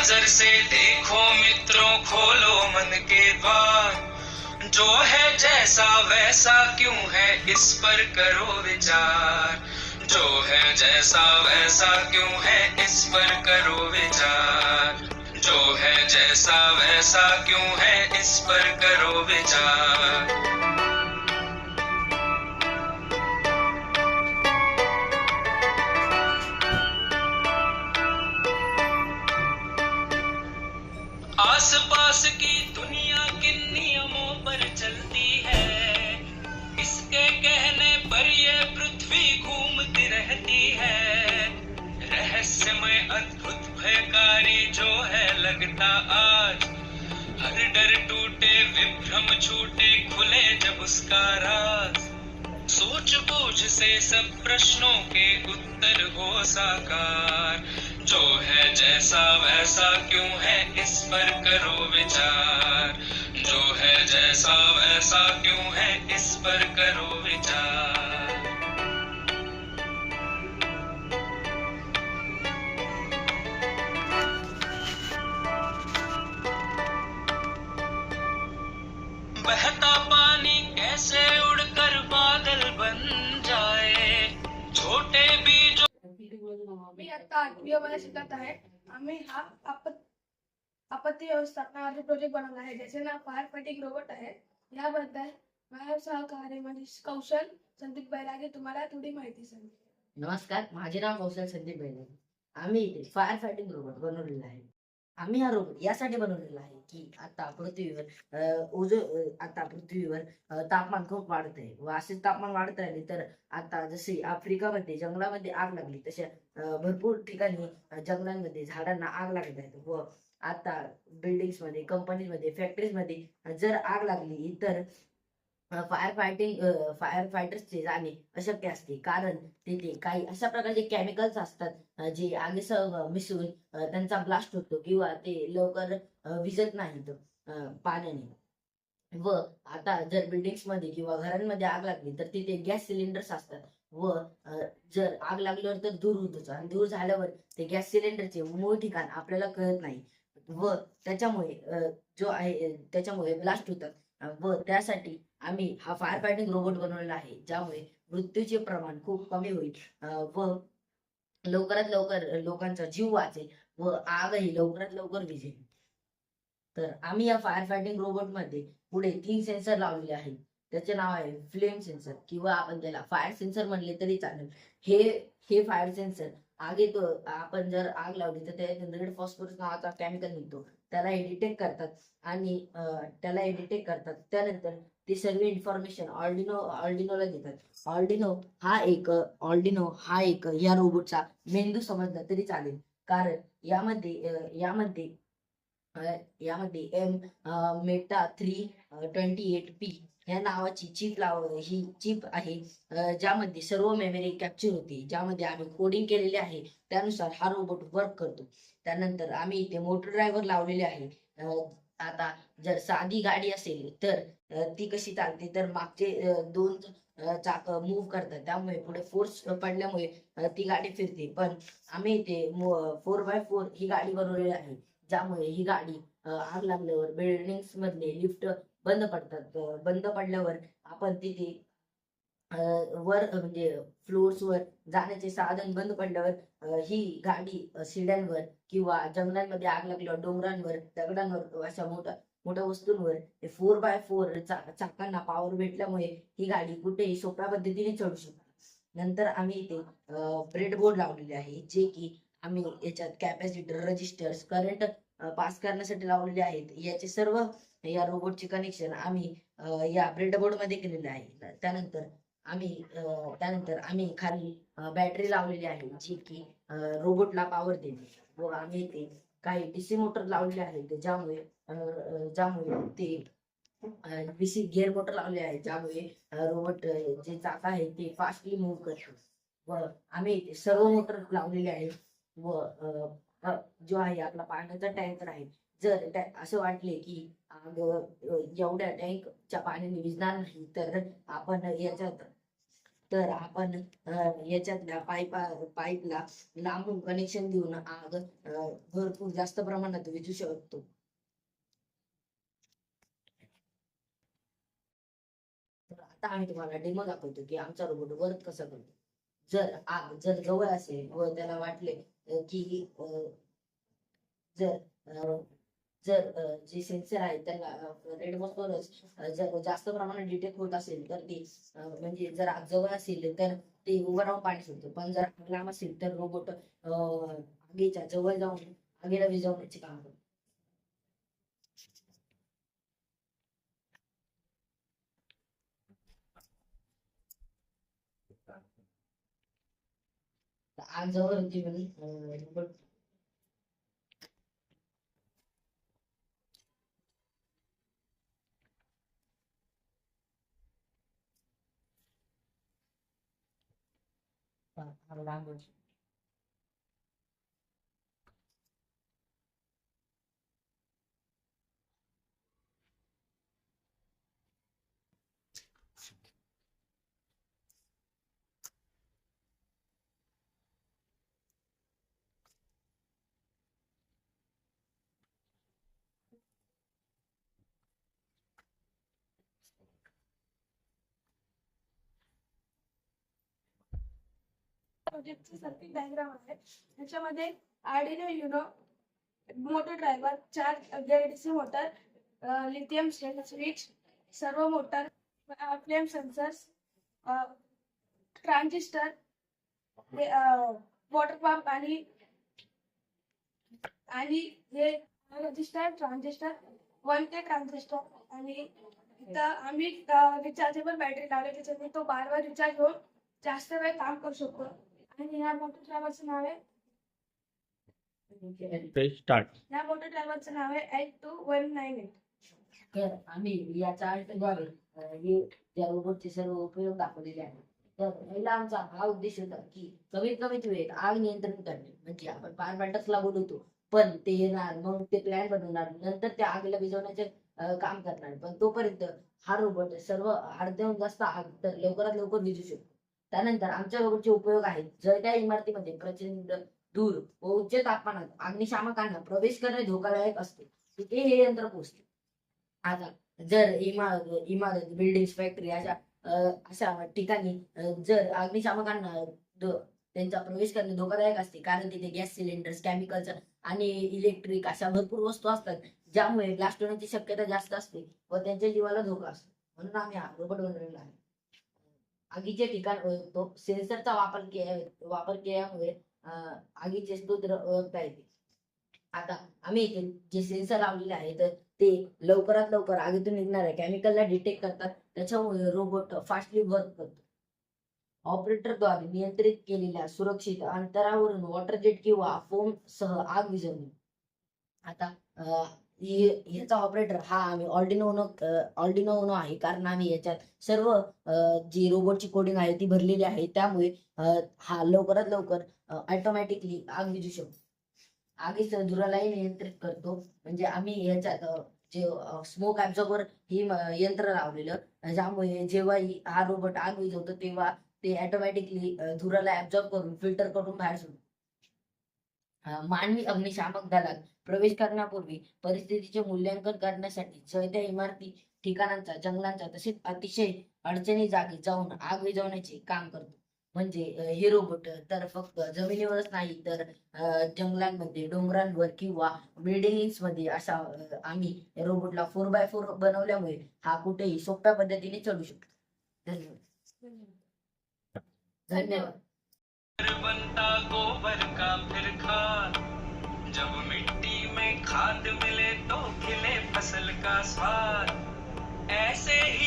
नज़र से देखो मित्रों, खोलो मन के द्वार। जो है जैसा वैसा क्यों है, इस पर करो विचार। जो है जैसा वैसा क्यों है, इस पर करो विचार। जो है जैसा वैसा क्यों है, इस पर करो विचार। आसपास की दुनिया किन नियमों पर चलती है। इसके कहने पर ये पृथ्वी घूमती रहती है। रहस्यमय अद्भुत भयकारी जो है लगता आज। हर डर टूटे, विभ्रम छूटे, खुले जब उसका राज। सोच बूझ से सब प्रश्नों के उत्तर हो साकार। जो है जैसा वैसा क्यों है इस पर करो विचार? जो है जैसा वैसा क्यों है इस पर करो विचार? बहता मी आता आठवी मध्ये शिकत आहे. आम्ही हा आपत आपत्ती व्यवस्थापनावर प्रोजेक्ट बनवला आहे. ज्याचे नाव फायर फायटिंग रोबोट आहे. याबद्दल माझ्या सहकार्य म्हणजे कौशल संदीप बैरागे तुम्हाला थोडी माहिती सांगेल नमस्कार. माझे नाव कौशल संदीप बैरागे. आम्ही इथे फायर फायटिंग रोबोट बनवलेला आहे. आम्ही हा रोबोट यासाठी बनवलेला आहे की आता पृथ्वीवर अं, आता पृथ्वीवर तापमान खूप वाढत आहे व असे तापमान वाढत राहिले तर आता जसे आफ्रिकामध्ये जंगलामध्ये आग लागली तशा भरपूर ठिकाणी जंगलांमध्ये झाडांना आग लागत आहेत व आता बिल्डिंग्समध्ये मध्ये फॅक्टरीजमध्ये मध्ये मध्ये जर आग लागली तर फायर फायटिंग फायर फायटर्सची जाणे अशक्य असते. कारण तिथे काही अशा प्रकारचे केमिकल्स असतात जे आगीसह मिसळून त्यांचा ब्लास्ट होतो किंवा ते लवकर विजत नाहीत पाण्याने. व आता जर बिल्डिंग्समध्ये किंवा घरांमध्ये आग लागली तर तिथे गॅस सिलेंडर्स असतात. व जर आग लागल्यावर तर दूर होतोच आणि दूर झाल्यावर ते गॅस सिलेंडरचे मूळ ठिकाण आपल्याला कळत नाही. व त्याच्यामुळे जो आहे त्याच्यामुळे ब्लास्ट होतात. व त्यासाठी आम्ही हा फायर फायटिंग रोबोट बनवलेला आहे ज्यामुळे मृत्यूचे प्रमाण खूप कमी होईल. व लवकरात लवकर लोकांचा जीव वाचेल व आगही लवकरात लवकर विझेल तर आम्ही या फायर फायटिंग रोबोटमध्ये पुढे तीन सेन्सर लावलेले आहेत. त्याचे नाव आहे फ्लेम सेन्सर. किंवा आपण त्याला फायर सेन्सर म्हणले तरी चालेल. हे हे फायर सेन्सर आगीत आपण जर आग लावली तर त्याच्यातून रेड फॉस्फरस नावाचा केमिकल निघतो. त्याला हे डिटेक्ट करतात आणि त्याला हे डिटेक्ट करतात. त्यानंतर ते सर्व इन्फॉर्मेशन ऑर्डिनो ऑर्डिनोला देतात. ऑर्डिनो हा एक ऑर्डिनो हा एक या रोबोटचा मेंदू समजला तरी चालेल. कारण यामध्ये यामध्ये या यामध्ये M meta three twenty eight P या नावाची चिप लाव ही चिप आहे ज्यामध्ये सर्व मेमरी कॅप्चर होते ज्यामध्ये आम्ही कोडिंग केलेले आहे त्यानुसार हा रोबोट वर्क करतो. त्यानंतर आम्ही इथे मोटर ड्रायव्हर लावलेले आहे. आता जर साधी गाडी असेल तर ती कशी चालते तर मागचे दोन चाक मूव्ह करतात. त्यामुळे पुढे फोर्स पडल्यामुळे ती गाडी फिरते. पण आम्ही इथे फोर बाय फोर ही गाडी बनवलेली आहे. ज्यामुळे ही गाडी आग लागल्यावर बिल्डिंग्स मधले लिफ्ट बंद पडतात. बंद पडल्यावर आपण तिथे वर म्हणजे फ्लोर्स वर जाण्याचे साधन बंद पडल्यावर ही गाडी शिड्यांवर किंवा जंगलांमध्ये आग लागल्यावर डोंगरांवर दगडांवर अशा मोठ्या मोठ्या वस्तूंवर फोर बाय फोर चाकांना पॉवर भेटल्यामुळे ही गाडी कुठेही सोप्या पद्धतीने चढू शकते नंतर आम्ही इथे ब्रेड बोर्ड लावलेले आहे जे की आम्ही याच्यात कॅपॅसिटर रजिस्टर्स करंट पास करण्यासाठी लावलेले आहेत. याचे सर्व या रोबोटचे कनेक्शन आम्ही या ब्रेडबोर्डमध्ये केलेले आहे. त्यानंतर आम्ही त्यानंतर आम्ही खाली बॅटरी लावलेली आहे जी की रोबोटला पॉवर देते. व आम्ही इथे काही डीसी मोटर लावलेले आहेत ज्यामुळे ज्यामुळे ते डीसी गिअर मोटर लावले आहे ज्यामुळे रोबोट जे चाक आहे ते फास्टली मूव्ह करतो. व आम्ही इथे सर्व मोटर लावलेले आहे व जो आहे आपला पाण्याचा टँकर आहे. जर असं वाटले की एवढ्या टँकच्या पाण्याने विजणार नाही तर आपण याच्यात तर आपण याच्यातल्या पाईपा पाईपला लांबून कनेक्शन देऊन आग भरपूर जास्त प्रमाणात विजू शकतो. तर आता आम्ही तुम्हाला डेमो दाखवतो की आमचा रोबोट वर्क कसा करतो. जर आग जर जवळ असेल व त्याला वाटले की जर जर जे सेन्सर आहे त्याला रेड जर जास्त प्रमाणात डिटेक्ट होत असेल तर ते म्हणजे जर आग जवळ असेल तर ते उभं राहून पाणी सोडतो. पण जर लांब असेल तर रोबोट आगीच्या जवळ जाऊन आगीला विजवण्याचे काम करतो तर आग जवळ होती म्हणून अं, प्रोजेक्टची सर्किट डायग्राम आहे. त्याच्यामध्ये आर्डिनो युनो मोटर ड्रायव्हर चार सी मोटर लिथियम स्विच सर्व motor flame sensors transistor water pump आणि आणि हे register transistor one K transistor आणि इथं आम्ही रिचार्जेबल बॅटरी लावली त्याच्यामुळे तो बार बार रिचार्ज होऊन जास्त वेळ काम करू शकतो. आणि या मोटर ड्रायव्हरचं नाव आहे स्टार्ट या मोटर ड्रायव्हरचं नाव आहे eight two one nine eight तर आम्ही या चार्टद्वारे अं, हे त्या रोबोटचे सर्व उपयोग दाखवलेले आहेत. तर पहिला आमचा हा उद्देश होता की कमीत कमीत वेळेत आग नियंत्रण करणे. म्हणजे आपण बोलवतो पण ते येणार मग ते प्लॅन बनवणार नंतर त्या आगीला विझवण्याचे अं, काम करणार. पण तोपर्यंत हा रोबोट सर्व अर्ध्याहून जास्त आग तर लवकरात लवकर विझू शकतो. त्यानंतर आमच्या रोबोटचे उपयोग आहेत. जर त्या इमारतीमध्ये प्रचंड धूर व उच्च तापमानात अग्निशामकांना प्रवेश करणे धोकादायक असते तिथे हे यंत्र पोहोचते. आता जर इमारत इमारत बिल्डिंग फॅक्टरी अशा अशा ठिकाणी जर अग्निशामकांना त्यांचा प्रवेश करणे धोकादायक असते कारण तिथे गॅस सिलेंडर्स केमिकल्स आणि इलेक्ट्रिक अशा भरपूर वस्तू असतात ज्यामुळे ब्लास्ट होण्याची शक्यता जास्त असते व त्यांच्या जीवाला धोका असतो. म्हणून आम्ही रोबोट बनवलेला आहे. आगीचे ठिकाण ओळखतो सेन्सरचा वापर के वापर केल्यामुळे आगीचे स्तोत्र ओळखता येते. आता आम्ही इथे जे सेन्सर लावलेले आहे तर ते लवकरात लवकर आगीतून निघणाऱ्या केमिकलला डिटेक्ट करतात. त्याच्यामुळे रोबोट फास्टली वर्क करतो. ऑपरेटरद्वारे नियंत्रित केलेल्या सुरक्षित अंतरावरून वॉटर जेट किंवा फोम सह आग विझवणे. आता याचा ऑपरेटर हा आम्ही. ऑर्डिनोनो ऑर्डिनोनो आहे. कारण आम्ही याच्यात सर्व जी रोबोटची कोडिंग आहे ती भरलेली आहे. त्यामुळे हा लवकरात लवकर ऑटोमॅटिकली आग विजू शकतो आगीच धुरालाही नियंत्रित करतो. म्हणजे आम्ही याच्यात जे स्मोक ऍब्झॉर्बर ही यंत्र लावलेलं. ज्यामुळे जेव्हा ही- हा रोबोट आग विजवतो तेव्हा ते ऑटोमॅटिकली धुराला ऍब्झॉर्ब करून फिल्टर करून बाहेर सोडतो. मानवी अग्निशामक दलात प्रवेश करण्यापूर्वी परिस्थितीचे मूल्यांकन करण्यासाठी जळत्या इमारती ठिकाणांचा जंगलांचा तसेच अतिशय अडचणी जागी जाऊन आग विझवण्याचे काम करतो. म्हणजे हे रोबोट तर फक्त जमिनीवरच नाही तर जंगलांमध्ये डोंगरांवर किंवा बिल्डिंग्समध्ये अशा आम्ही रोबोटला फोर बाय फोर बनवल्यामुळे हा कुठेही सोप्या पद्धतीने चढू शकतो. धन्यवाद. धन्यवाद. बनता गोबर का फिर खाद। जब मिट्टी में खाद मिले तो खिले फसल का स्वाद। ऐसे ही